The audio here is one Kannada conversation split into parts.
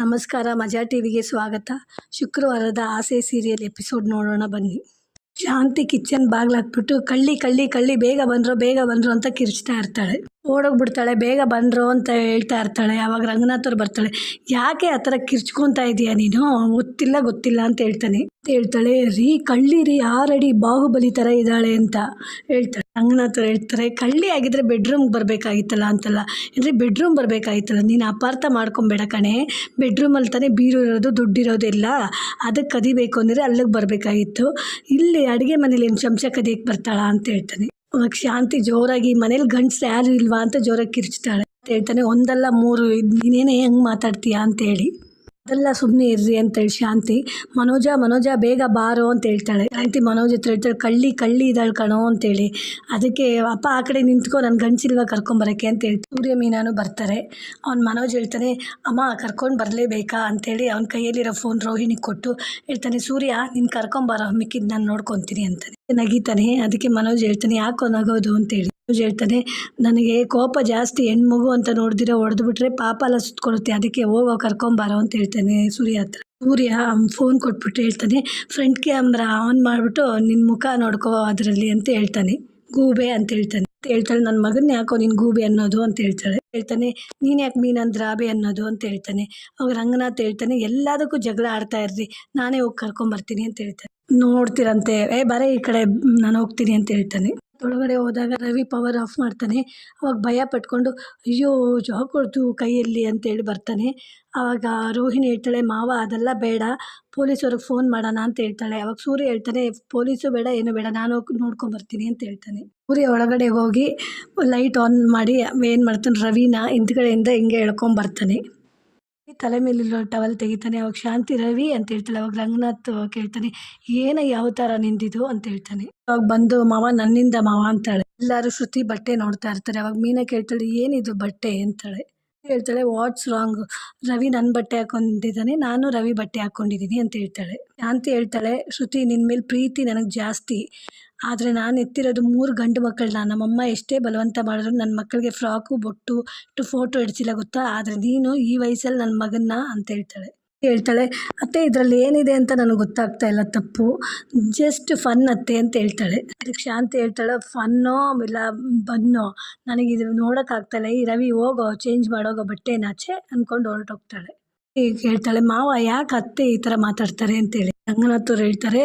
ನಮಸ್ಕಾರ, ಮಜಾ ಟಿವಿಗೆ ಸ್ವಾಗತ. ಶುಕ್ರವಾರದ ಆಸೆ ಸೀರಿಯಲ್ ಎಪಿಸೋಡ್ ನೋಡೋಣ ಬನ್ನಿ. ಶಾಂತಿ ಕಿಚನ್ ಬಾಗ್ಲಾಕ್ಬಿಟ್ಟು ಕಳ್ಳಿ ಕಳ್ಳಿ ಕಳ್ಳಿ, ಬೇಗ ಬಂದ್ರು ಬೇಗ ಬಂದ್ರು ಅಂತ ಕಿರ್ಚ್ತಾ ಇರ್ತಾಳೆ. ಓಡೋಗ್ಬಿಡ್ತಾಳೆ, ಬೇಗ ಬಂದ್ರು ಅಂತ ಹೇಳ್ತಾ ಇರ್ತಾಳೆ. ಆವಾಗ ರಂಗನಾಥ್ ಅವ್ರು ಬರ್ತಾಳೆ, ಯಾಕೆ ಆ ಥರ ಕಿರ್ಚ್ಕೊತಾ ಇದೀಯ ನೀನು? ಗೊತ್ತಿಲ್ಲ ಗೊತ್ತಿಲ್ಲ ಅಂತ ಹೇಳ್ತಾನೆ. ಹೇಳ್ತಾಳೆ, ರೀ ಕಳ್ಳಿ ರೀ ಆರಡಿ ಬಾಹುಬಲಿ ಥರ ಇದ್ದಾಳೆ ಅಂತ ಹೇಳ್ತಾಳೆ. ರಂಗನಾಥ್ ಹೇಳ್ತಾರೆ, ಕಳ್ಳಿ ಆಗಿದ್ರೆ ಬೆಡ್ರೂಮ್ಗೆ ಬರಬೇಕಾಗಿತ್ತಲ್ಲ ಅಂತಲ್ಲ. ಅಂದರೆ ಬೆಡ್ರೂಮ್ ಬರಬೇಕಾಗಿತ್ತಲ್ಲ. ನೀನು ಅಪಾರ್ಥ ಮಾಡ್ಕೊಬೇಡ ಕಣೆ. ಬೆಡ್ರೂಮಲ್ಲಿ ತಾನೇ ಬೀರು ಇರೋದು ದುಡ್ಡಿರೋದಿಲ್ಲ ಅದಕ್ಕೆ ಕದಿಬೇಕು ಅಂದರೆ ಅಲ್ಲಿಗೆ ಬರಬೇಕಾಗಿತ್ತು. ಇಲ್ಲಿ ಅಡುಗೆ ಮನೇಲಿ ಏನು ಚಮಚ ಕದಿಯಕ್ಕೆ ಬರ್ತಾಳ ಅಂತ ಹೇಳ್ತಾನೆ. ಅವಾಗ ಶಾಂತಿ ಜೋರಾಗಿ ಮನೇಲಿ ಗಂಡಸ್ರು ಯಾರು ಇಲ್ವಾ ಅಂತ ಜೋರಾಗಿ ಕಿರ್ಚ್ತಾಳೆ. ಅಂತ ಹೇಳ್ತಾನೆ, ಒಂದಲ್ಲ ಮೂರು ನೀನೇನೇ ಹೆಂಗೆ ಮಾತಾಡ್ತೀಯಾ? ಅಂತೇಳಿ ಅದೆಲ್ಲ ಸುಮ್ಮನೆ ಇರ್ರಿ ಅಂತೇಳಿ ಶಾಂತಿ. ಮನೋಜ ಮನೋಜ, ಬೇಗ ಬಾರೋ ಅಂತ ಹೇಳ್ತಾಳೆ. ಶಾಂತಿ ಮನೋಜ್ ಹತ್ರ ಹೇಳ್ತಾಳೆ, ಕಳ್ಳಿ ಕಳ್ಳಿ ಇದ್ದಾಳೆ ಕಣೋ ಅಂತೇಳಿ ಅದಕ್ಕೆ, ಅಪ್ಪ, ಆ ಕಡೆ ನಿಂತ್ಕೊ ನನ್ನ ಗಂಡಸಿಲ್ವ ಕರ್ಕೊಂಬರಕ್ಕೆ ಅಂತ ಹೇಳಿ ಸೂರ್ಯ ಮೀನಾನು ಬರ್ತಾರೆ. ಅವ್ನು ಮನೋಜ್ ಹೇಳ್ತಾನೆ, ಅಮ್ಮ, ಕರ್ಕೊಂಡು ಬರಲೇಬೇಕಾ ಅಂತೇಳಿ ಅವ್ನ ಕೈಯಲ್ಲಿರೋ ಫೋನ್ ರೋಹಿಣಿಗೆ ಕೊಟ್ಟು ಹೇಳ್ತಾನೆ, ಸೂರ್ಯ, ನೀನು ಕರ್ಕೊಂಬರೋ ಮಿಕ್ಕಿದ್ದು ನಾನು ನೋಡ್ಕೊತೀನಿ ಅಂತಾನೆ. ನಗಿತಾನೆ, ಅದಕ್ಕೆ ಮನೋಜ್ ಹೇಳ್ತಾನೆ, ಯಾಕೋ ನಗೋದು ಅಂತೇಳಿ. ಮನೋಜ್ ಹೇಳ್ತಾನೆ, ನನಗೆ ಕೋಪ ಜಾಸ್ತಿ, ಹೆಣ್ಮಗು ಅಂತ ನೋಡಿದಿರ ಹೊಡೆದು ಬಿಟ್ರೆ ಪಾಪ ಎಲ್ಲ ಸುತ್ಕೊಳುತ್ತೆ, ಅದಕ್ಕೆ ಹೋಗೋ ಕರ್ಕೊಂಬಾರೋ ಅಂತ ಹೇಳ್ತಾನೆ ಸೂರ್ಯ ಹತ್ರ. ಸೂರ್ಯ ಫೋನ್ ಕೊಟ್ಬಿಟ್ಟು ಹೇಳ್ತಾನೆ ಫ್ರಂಟ್ ಕ್ಯಾಮ್ರಾ ಆನ್ ಮಾಡಿಬಿಟ್ಟು ನಿನ್ನ ಮುಖ ನೋಡ್ಕೋ ಅದರಲ್ಲಿ ಅಂತ ಹೇಳ್ತಾನೆ. ಗೂಬೆ ಅಂತ ಹೇಳ್ತಾನೆ. ಅಂತ ಹೇಳ್ತಾಳೆ. ನನ್ನ ಮಗನ ಯಾಕೋ ನಿನ್ ಗೂಬೆ ಅನ್ನೋದು? ಅಂತ ಹೇಳ್ತಾಳೆ. ಹೇಳ್ತಾನೆ, ನೀನ್ ಯಾಕೆ ಮೀನಂದ್ ದ್ರಾಬೆ ಅನ್ನೋದು? ಅಂತ ಹೇಳ್ತಾನೆ. ಅವಾಗ ರಂಗನಾಥ್ ಹೇಳ್ತಾನೆ, ಎಲ್ಲದಕ್ಕೂ ಜಗಳ ಆಡ್ತಾ ಇರ್ರಿ, ನಾನೇ ಹೋಗಿ ಕರ್ಕೊಂಬರ್ತೀನಿ ಅಂತ ಹೇಳ್ತಾನೆ. ನೋಡ್ತೀರಂತೆ. ಏ, ಬರೇ ಈ ಕಡೆ, ನಾನು ಹೋಗ್ತೀನಿ ಅಂತ ಹೇಳ್ತಾನೆ. ಒಳಗಡೆ ಹೋದಾಗ ರವಿ ಪವರ್ ಆಫ್ ಮಾಡ್ತಾನೆ. ಅವಾಗ ಭಯ ಪಟ್ಕೊಂಡು, ಅಯ್ಯೋ ಜಾಬ್ ಕೊಡ್ತು ಕೈಯಲ್ಲಿ ಅಂತೇಳಿ ಬರ್ತಾನೆ. ಆವಾಗ ರೋಹಿಣಿ ಹೇಳ್ತಾಳೆ, ಮಾವ, ಅದೆಲ್ಲ ಬೇಡ. ಪೊಲೀಸವ್ರಿಗೆ ಫೋನ್ ಮಾಡೋಣ ಅಂತ ಹೇಳ್ತಾಳೆ. ಅವಾಗ ಸೂರ್ಯ ಹೇಳ್ತಾನೆ, ಪೊಲೀಸು ಬೇಡ, ಏನು ಬೇಡ, ನಾನು ನೋಡ್ಕೊಂಬರ್ತೀನಿ ಅಂತ ಹೇಳ್ತಾನೆ. ಸೂರ್ಯ ಒಳಗಡೆ ಹೋಗಿ ಲೈಟ್ ಆನ್ ಮಾಡಿ ಏನು ಮಾಡ್ತಾನೆ, ರವಿನ ಹಿಂದ್ಗಡೆಯಿಂದ ಹಿಂಗೆ ಎಳ್ಕೊಂಬರ್ತಾನೆ ತಲೆ ಮೇಲಿರೋ ಟವಲ್ ತೆಗಿತಾನೆ, ಅವಾಗ ಶಾಂತಿ ರವಿ ಅಂತ ಹೇಳ್ತಾಳೆ, ಅವಾಗ ರಂಗನಾಥ್ ಕೇಳ್ತಾನೆ, ಏನ ಯಾವ ತರ ನಿಂದಿದು ಅಂತ ಹೇಳ್ತಾನೆ. ಅವಾಗ ಬಂದು, ಮಾವ, ನನ್ನಿಂದ ಮಾವ ಅಂತಾಳೆ. ಎಲ್ಲರೂ ಶ್ರುತಿ ಬಟ್ಟೆ ನೋಡ್ತಾ ಇರ್ತಾರೆ, ಅವಾಗ ಮೀನಾ ಕೇಳ್ತಾಳೆ, ಏನಿದು ಬಟ್ಟೆ? ಅಂತಾಳೆ. ಹೇಳ್ತಾಳೆ ವಾಟ್ಸ್ ರಾಂಗ್ ರವಿ ನನ್ನ ಬಟ್ಟೆ ಹಾಕೊಂಡಿದ್ದಾನೆ, ನಾನು ರವಿ ಬಟ್ಟೆ ಹಾಕ್ಕೊಂಡಿದ್ದೀನಿ ಅಂತ ಹೇಳ್ತಾಳೆ. ಶಾಂತಿ ಹೇಳ್ತಾಳೆ, ಶ್ರುತಿ ನಿನ್ನ ಮೇಲೆ ಪ್ರೀತಿ ನನಗೆ ಜಾಸ್ತಿ. ಆದರೆ ನಾನು ಎತ್ತಿರೋದು ಮೂರು ಗಂಡು ಮಕ್ಕಳನ್ನ ನಮ್ಮಮ್ಮ ಎಷ್ಟೇ ಬಲವಂತ ಮಾಡಿದ್ರು ನನ್ನ ಮಕ್ಕಳಿಗೆ ಫ್ರಾಕು, ಬೊಟ್ಟು ಇಟ್ಟು ಫೋಟೋ ಹಿಡಿಸಿಲ್ಲ ಗೊತ್ತಾ? ಆದರೆ ನೀನು ಈ ವಯಸ್ಸಲ್ಲಿ ನನ್ನ ಮಗನ್ನ ಅಂತ ಹೇಳ್ತಾಳೆ. ಹೇಳ್ತಾಳೆ, ಅತ್ತೆ, ಇದರಲ್ಲಿ ಏನಿದೆ ಅಂತ ನನಗೆ ಗೊತ್ತಾಗ್ತಾ ಇಲ್ಲ, ತಪ್ಪು. ಜಸ್ಟ್ ಫನ್ ಅತ್ತೆ ಅಂತ ಹೇಳ್ತಾಳೆ. ಅದಕ್ಕೆ ಶಾಂತಿ ಹೇಳ್ತಾಳೆ ಫನ್ನೋ ಇಲ್ಲ, ಬನ್ನೋ. ನನಗೆ ಇದು ನೋಡೋಕ್ಕಾಗ್ತಾಯಿಲ್ಲ ಈ ರವಿ ಹೋಗೋ ಚೇಂಜ್ ಮಾಡೋಗೋ ಬಟ್ಟೆನಾಚೆ ಅಂದ್ಕೊಂಡು ಹೊರಟೋಗ್ತಾಳೆ ಈಗ ಹೇಳ್ತಾಳೆ, ಮಾವ, ಯಾಕೆ ಅತ್ತೆ ಈ ಥರ ಮಾತಾಡ್ತಾರೆ? ಅಂತೇಳಿ ರಂಗನಾಥ್ ಅವ್ರು ಹೇಳ್ತಾರೆ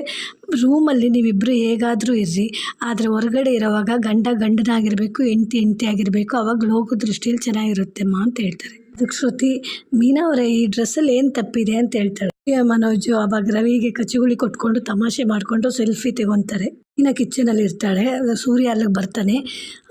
ರೂಮಲ್ಲಿ ನೀವಿಬ್ಬರು ಹೇಗಾದರೂ ಇರ್ರಿ. ಆದರೆ ಹೊರಗಡೆ ಇರೋವಾಗ ಗಂಡ ಗಂಡನಾಗಿರಬೇಕು, ಹೆಂಡ್ತಿ ಹೆಂಡತಿ ಆಗಿರಬೇಕು. ಅವಾಗ ಲೋಕ ದೃಷ್ಟಿಯಲ್ಲಿ ಚೆನ್ನಾಗಿರುತ್ತೆಮ್ಮ ಅಂತ ಹೇಳ್ತಾರೆ. ಶ್ರುತಿ, ಮೀನಾ ಅವರೇ, ಈ ಡ್ರೆಸ್ಸಲ್ಲಿ ಏನು ತಪ್ಪಿದೆ? ಅಂತ ಹೇಳ್ತಾಳೆ. ಮನೋಜ್, ಅವಾಗ ರವಿಗೆ ಕಚ್ಚುಗುಳಿ ಕೊಟ್ಕೊಂಡು ತಮಾಷೆ ಮಾಡಿಕೊಂಡು ಸೆಲ್ಫಿ ತೆಗೊತಾರೆ. ಮೀನಾ ಕಿಚನಲ್ಲಿ ಇರ್ತಾಳೆ. ಸೂರ್ಯ ಅಲ್ಲಿಗೆ ಬರ್ತಾನೆ.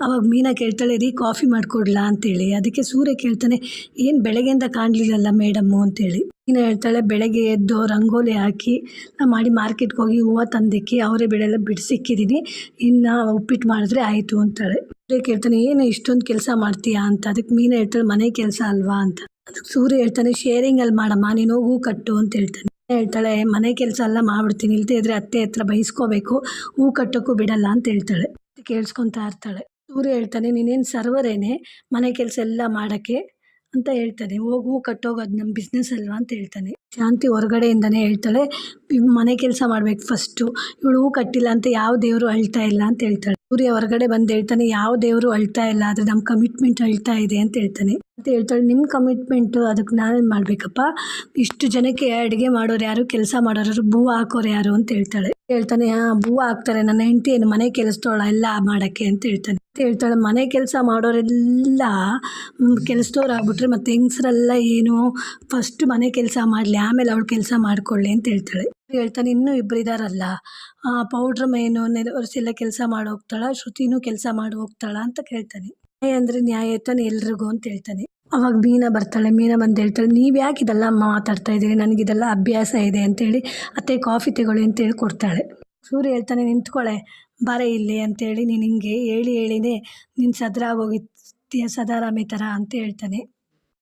ಅವಾಗ ಮೀನಾ ಕೇಳ್ತಾಳೆ, ರೀ, ಕಾಫಿ ಮಾಡಿಕೊಡ್ಲಾ? ಅಂತೇಳಿ. ಅದಕ್ಕೆ ಸೂರ್ಯ ಕೇಳ್ತಾನೆ, ಏನು ಬೆಳಗ್ಗೆಯಿಂದ ಕಾಣಲಿಲ್ಲಲ್ಲ ಮೇಡಮ್ಮು? ಅಂತೇಳಿ. ಮೀನಾ ಹೇಳ್ತಾಳೆ, ಬೆಳಗ್ಗೆ ಎದ್ದು ರಂಗೋಲಿ ಹಾಕಿ, ನಾ ಮಾಡಿ ಮಾರ್ಕೆಟ್ಗೆ ಹೋಗಿ ಹೂವು ತಂದಿಕ್ಕಿ, ಅವರೇ ಬೆಳೆಲ್ಲ ಬಿಡಿಸಿಕ್ಕಿದ್ದೀನಿ ಇನ್ನು ಉಪ್ಪಿಟ್ಟು ಮಾಡಿದ್ರೆ ಆಯಿತು ಅಂತಾಳೆ. ಕೇಳ್ತಾನೆ, ಏನು ಇಷ್ಟೊಂದು ಕೆಲಸ ಮಾಡ್ತೀಯಾ? ಅಂತ. ಅದಕ್ಕೆ ಮೀನ ಹೇಳ್ತಾಳೆ, ಮನೆ ಕೆಲಸ ಅಲ್ವಾ? ಅಂತ. ಅದಕ್ಕೆ ಸೂರ್ಯ ಹೇಳ್ತಾನೆ ಶೇರಿಂಗಲ್ಲಿ ಮಾಡಮ್ಮ, ನೀನು ಹೂ ಕಟ್ಟು ಅಂತ ಹೇಳ್ತಾನೆ. ಹೇಳ್ತಾಳೆ, ಮನೆ ಕೆಲಸ ಎಲ್ಲ ಮಾಡ್ಬಿಡ್ತೀನಿ, ಇಲ್ದೇ ಇದ್ರೆ ಅತ್ತೆ ಹತ್ರ ಬೈಸ್ಕೋಬೇಕು, ಹೂ ಕಟ್ಟೋಕ್ಕೂ ಬಿಡಲ್ಲ ಅಂತ ಹೇಳ್ತಾಳೆ. ಕೇಳಿಸ್ಕೊತಾ ಇರ್ತಾಳೆ. ಸೂರ್ಯ ಹೇಳ್ತಾನೆ, ನೀನೇನು ಸರ್ವರೇನೆ, ಮನೆ ಕೆಲಸ ಎಲ್ಲ ಮಾಡೋಕ್ಕೆ? ಅಂತ ಹೇಳ್ತಾನೆ. ಹೋಗಿ, ಹೂ ಕಟ್ಟೋಗೋದು ನಮ್ಮ ಬಿಸ್ನೆಸ್ ಅಲ್ವಾ? ಅಂತ ಹೇಳ್ತಾನೆ. ಶಾಂತಿ ಹೊರಗಡೆಯಿಂದನೇ ಹೇಳ್ತಾಳೆ ಮನೆ ಕೆಲಸ ಮಾಡ್ಬೇಕು ಫಸ್ಟು ಇವಳು ಹೂ ಕಟ್ಟಿಲ್ಲ ಅಂತ ಯಾವ ದೇವರು ಅಳ್ತಾ ಇಲ್ಲ ಅಂತ ಹೇಳ್ತಾಳೆ. ಸೂರ್ಯ ಹೊರಗಡೆ ಬಂದು ಹೇಳ್ತಾನೆ, ಯಾವ ದೇವರು ಅಳ್ತಾ ಇಲ್ಲ, ಆದರೆ ನಮ್ಮ ಕಮಿಟ್ಮೆಂಟ್ ಅಳ್ತಾ ಇದೆ ಅಂತ ಹೇಳ್ತಾನೆ. ಅಂತ ಹೇಳ್ತಾಳೆ ನಿಮ್ಮ ಕಮಿಟ್ಮೆಂಟು ಅದಕ್ಕೆ ನಾನೇನು ಮಾಡಬೇಕಪ್ಪ? ಇಷ್ಟು ಜನಕ್ಕೆ ಅಡುಗೆ ಮಾಡೋರು ಯಾರು, ಕೆಲಸ ಮಾಡೋರು ಭೂ ಹಾಕೋರು ಯಾರು? ಅಂತ ಹೇಳ್ತಾಳೆ. ಹೇಳ್ತಾನೆ, ಹಾ, ಭೂ ಹಾಕ್ತಾರೆ, ನನ್ನ ಹೆಂಡತಿ ಏನು ಮನೆ ಕೆಲಸದೋಳ ಎಲ್ಲ ಮಾಡೋಕ್ಕೆ ಅಂತ ಹೇಳ್ತಾನೆ. ಅಂತ ಹೇಳ್ತಾಳೆ, ಮನೆ ಕೆಲಸ ಮಾಡೋರೆಲ್ಲ ಕೆಲಸದವ್ರು ಆಗ್ಬಿಟ್ರೆ ಮತ್ತೆ ಹೆಂಗಸರೆಲ್ಲ ಏನು? ಫಸ್ಟ್ ಮನೆ ಕೆಲಸ ಮಾಡಲಿ, ಆಮೇಲೆ ಅವಳು ಕೆಲಸ ಮಾಡ್ಕೊಳ್ಳಿ ಅಂತ ಹೇಳ್ತಾಳೆ. ಹೇಳ್ತಾನೆ, ಇನ್ನೂ ಇಬ್ಬರಿದಾರಲ್ಲ ಪೌಡ್ರ್ ಮೇನು ನೆಲ ಕೆಲಸ ಮಾಡಿ ಹೋಗ್ತಾಳ, ಶ್ರುತಿನೂ ಕೆಲಸ ಮಾಡಿ ಹೋಗ್ತಾಳ ಅಂತ ಕೇಳ್ತಾನೆ. ನ್ಯಾಯ ಅಂದರೆ ನ್ಯಾಯ ಎಲ್ರಿಗೂ ಅಂತ ಹೇಳ್ತಾನೆ. ಅವಾಗ ಮೀನಾ ಬರ್ತಾಳೆ, ಮೀನಾ ಬಂದು ಹೇಳ್ತಾಳೆ, ನೀವು ಯಾಕೆ ಇದೆಲ್ಲ ಮಾತಾಡ್ತಾ ಇದ್ದೀರಿ? ನನಗಿದೆಲ್ಲ ಅಭ್ಯಾಸ ಇದೆ ಅಂತೇಳಿ ಅತ್ತೆ ಕಾಫಿ ತಗೊಳ್ಳಿ ಅಂತೇಳಿ ಕೊಡ್ತಾಳೆ. ಸೂರ್ಯ ಹೇಳ್ತಾನೆ ನಿಂತ್ಕೊಳ್ಳೆ ಬಾರೆ ಇಲ್ಲಿ ಅಂತೇಳಿ ನೀನು ಹಿಂಗೆ ಹೇಳಿ ಹೇಳಿನೇ ನೀನು ಹೋಗಿ ಸದಾರಾಮಿ ಥರ ಅಂತ ಹೇಳ್ತಾನೆ.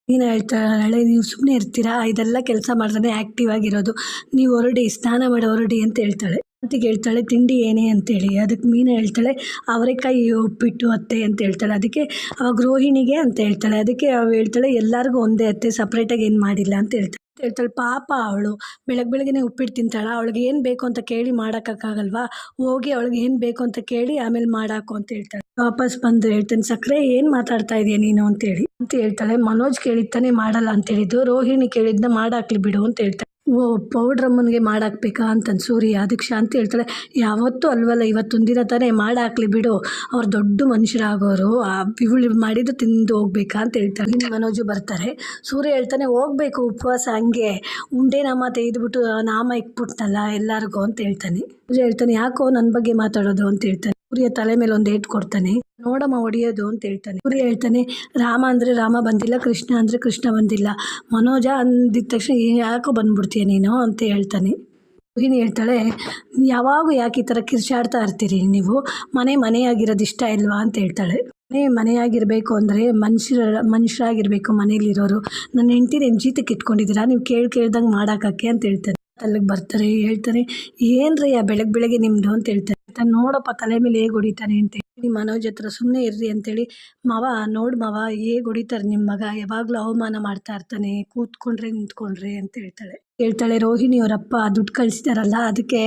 ನೀನು ಹೇಳ್ತಾಳೆ ನೀವು ಸುಮ್ಮನೆ ಇರ್ತೀರಾ? ಇದೆಲ್ಲ ಕೆಲಸ ಮಾಡಿದ್ರೆ ಆ್ಯಕ್ಟಿವ್ ಆಗಿರೋದು. ನೀವು ಹೊರಡಿ, ಸ್ನಾನ ಮಾಡಿ ಹೊರಡಿ ಅಂತ ಹೇಳ್ತಾಳೆ. ಅಂತಿಗೆ ಹೇಳ್ತಾಳೆ, ತಿಂಡಿ ಏನೇ ಅಂತೇಳಿ. ಅದಕ್ಕೆ ಮೀನು ಹೇಳ್ತಾಳೆ, ಅವರೆಕಾಯಿ ಉಪ್ಪಿಟ್ಟು, ಅತ್ತೆ ಅಂತ ಹೇಳ್ತಾಳೆ. ಅದಕ್ಕೆ ಅವಾಗ ರೋಹಿಣಿಗೆ ಅಂತ ಹೇಳ್ತಾಳೆ. ಅದಕ್ಕೆ ಅವು ಹೇಳ್ತಾಳೆ, ಎಲ್ಲರಿಗೂ ಒಂದೇ ಅತ್ತೆ ಸಪ್ರೇಟಾಗಿ ಏನು ಮಾಡಿಲ್ಲ ಅಂತ ಹೇಳ್ತಾಳೆ. ಹೇಳ್ತಾಳೆ, ಪಾಪ ಅವಳು ಬೆಳಗ್ಗೆ ಬೆಳಗ್ಗೆ ಉಪ್ಪಿಟ್ಟು ತಿಂತಾಳೆ, ಅವಳಿಗೆ ಏನು ಬೇಕು ಅಂತ ಕೇಳಿ ಮಾಡೋಕ್ಕಾಗಲ್ವಾ ಹೋಗಿ ಅವಳಿಗೆ ಏನು ಬೇಕು ಅಂತ ಕೇಳಿ ಆಮೇಲೆ ಮಾಡಾಕು ಅಂತ ಹೇಳ್ತಾಳೆ. ವಾಪಸ್ ಬಂದು ಹೇಳ್ತೇನೆ ಸಕ್ಕರೆ ಏನು ಮಾತಾಡ್ತಾ ಇದೀಯ ನೀನು? ಅಂತೇಳಿ ಅಂತ ಹೇಳ್ತಾಳೆ, ಮನೋಜ್ ಕೇಳಿದ್ದಾನೆ ಮಾಡಲ್ಲ ಅಂತ ಹೇಳಿದ್ದು, ರೋಹಿಣಿ ಕೇಳಿದ್ನ ಮಾಡಾಕ್ಲಿ ಬಿಡು ಅಂತ ಹೇಳ್ತಾಳೆ. ಓ ಪೌಡ್ರಮ್ಮನಿಗೆ ಮಾಡಾಕ್ಬೇಕಾ ಅಂತಂದು ಸೂರ್ಯ. ಅದಕ್ಕೆ ಶಾಂತಿ ಹೇಳ್ತಾಳೆ, ಯಾವತ್ತೂ ಅಲ್ವಲ್ಲ, ಇವತ್ತೊಂದು ದಿನ ತಾನೇ ಮಾಡಾಕ್ಲಿ ಬಿಡು. ಅವ್ರು ದೊಡ್ಡ ಮನುಷ್ಯರಾಗೋರು, ಆ ಇವಳು ಮಾಡಿದ್ದು ತಿಂದು ಹೋಗ್ಬೇಕಾ ಅಂತ ಹೇಳ್ತಾರೆ ಇನ್ನು ಮನೋಜು ಬರ್ತಾರೆ. ಸೂರ್ಯ ಹೇಳ್ತಾನೆ, ಹೋಗ್ಬೇಕು, ಉಪವಾಸ ಹಂಗೆ. ಉಂಡೆ ನಾಮ ತೆಗೆದುಬಿಟ್ಟು, ನಾಮ ಇಕ್ಬಿಟ್ನಲ್ಲ ಎಲ್ಲರಿಗೂ, ಅಂತ ಹೇಳ್ತಾನೆ. ಸೂರ್ಯ ಹೇಳ್ತಾನೆ, ಯಾಕೋ ನನ್ನ ಬಗ್ಗೆ ಮಾತಾಡೋದು? ಅಂತ ಹೇಳ್ತಾನೆ. ಸೂರ್ಯ ತಲೆ ಮೇಲೆ ಒಂದು ಏಟ್ ಕೊಡ್ತಾನೆ. ನೋಡಮ್ಮ ಹೊಡಿಯೋದು ಅಂತ ಹೇಳ್ತಾನೆ. ಕುರಿ ಹೇಳ್ತಾನೆ, ರಾಮ ಅಂದರೆ ರಾಮ ಬಂದಿಲ್ಲ, ಕೃಷ್ಣ ಅಂದರೆ ಕೃಷ್ಣ ಬಂದಿಲ್ಲ. ಮನೋಜ ಅಂದಿದ ತಕ್ಷಣ ಯಾಕೋ ಬಂದ್ಬಿಡ್ತೀಯ ನೀನು? ಅಂತ ಹೇಳ್ತಾನೆ. ರೋಹಿಣಿ ಹೇಳ್ತಾಳೆ, ಯಾವಾಗ ಯಾಕೆ ಈ ಥರ ಕಿರ್ಚಾಡ್ತಾ ಇರ್ತೀರಿ ನೀವು? ಮನೆ ಮನೆಯಾಗಿರೋದು ಇಷ್ಟ ಇಲ್ವಾ? ಅಂತ ಹೇಳ್ತಾಳೆ. ಮನೆ ಮನೆಯಾಗಿರಬೇಕು ಅಂದರೆ ಮನುಷ್ಯರ, ಮನುಷ್ಯರಾಗಿರಬೇಕು ಮನೇಲಿರೋರು ನನ್ನ ಹೆಂಡತಿ ನಿಮ್ಮ ಜೀತಕ್ಕೆ ಇಟ್ಕೊಂಡಿದ್ದೀರಾ? ನೀವು ಕೇಳಿ ಕೇಳ್ದಂಗೆ ಮಾಡೋಕ್ಕೆ ಅಂತ ಹೇಳ್ತಾನೆ. ಅಲ್ಲಿಗೆ ಬರ್ತಾರೆ ಹೇಳ್ತಾರೆ ಏನ್ರಿ ಆ ಬೆಳಗ್ಗೆ ಬೆಳಗ್ಗೆ ನಿಮ್ಮದು ಅಂತ ಹೇಳ್ತಾರೆ ಆತ ನೋಡಪ್ಪ, ತಲೆ ಮೇಲೆ ಹೇಗೆ ಹೊಡಿತಾನೆ ಅಂತ ಹೇಳಿ ಮನೋಜ್ ಹತ್ರ ಸುಮ್ಮನೆ ಇರ್ರಿ ಅಂತೇಳಿ ಮಾವ, ನೋಡು ಮಾವ, ಹೇಗೆ ಹೊಡಿತಾರೆ ನಿಮ್ಮ ಮಗ, ಯಾವಾಗಲೂ ಅವಮಾನ ಮಾಡ್ತಾ ಇರ್ತಾನೆ, ಕೂತ್ಕೊಂಡ್ರೆ ನಿಂತ್ಕೊಂಡ್ರೆ ಅಂತ ಹೇಳ್ತಾಳೆ. ಹೇಳ್ತಾಳೆ, ರೋಹಿಣಿ ಅವರಪ್ಪ, ದುಡ್ಡು ಕಳಿಸಿದಾರಲ್ಲ, ಅದಕ್ಕೆ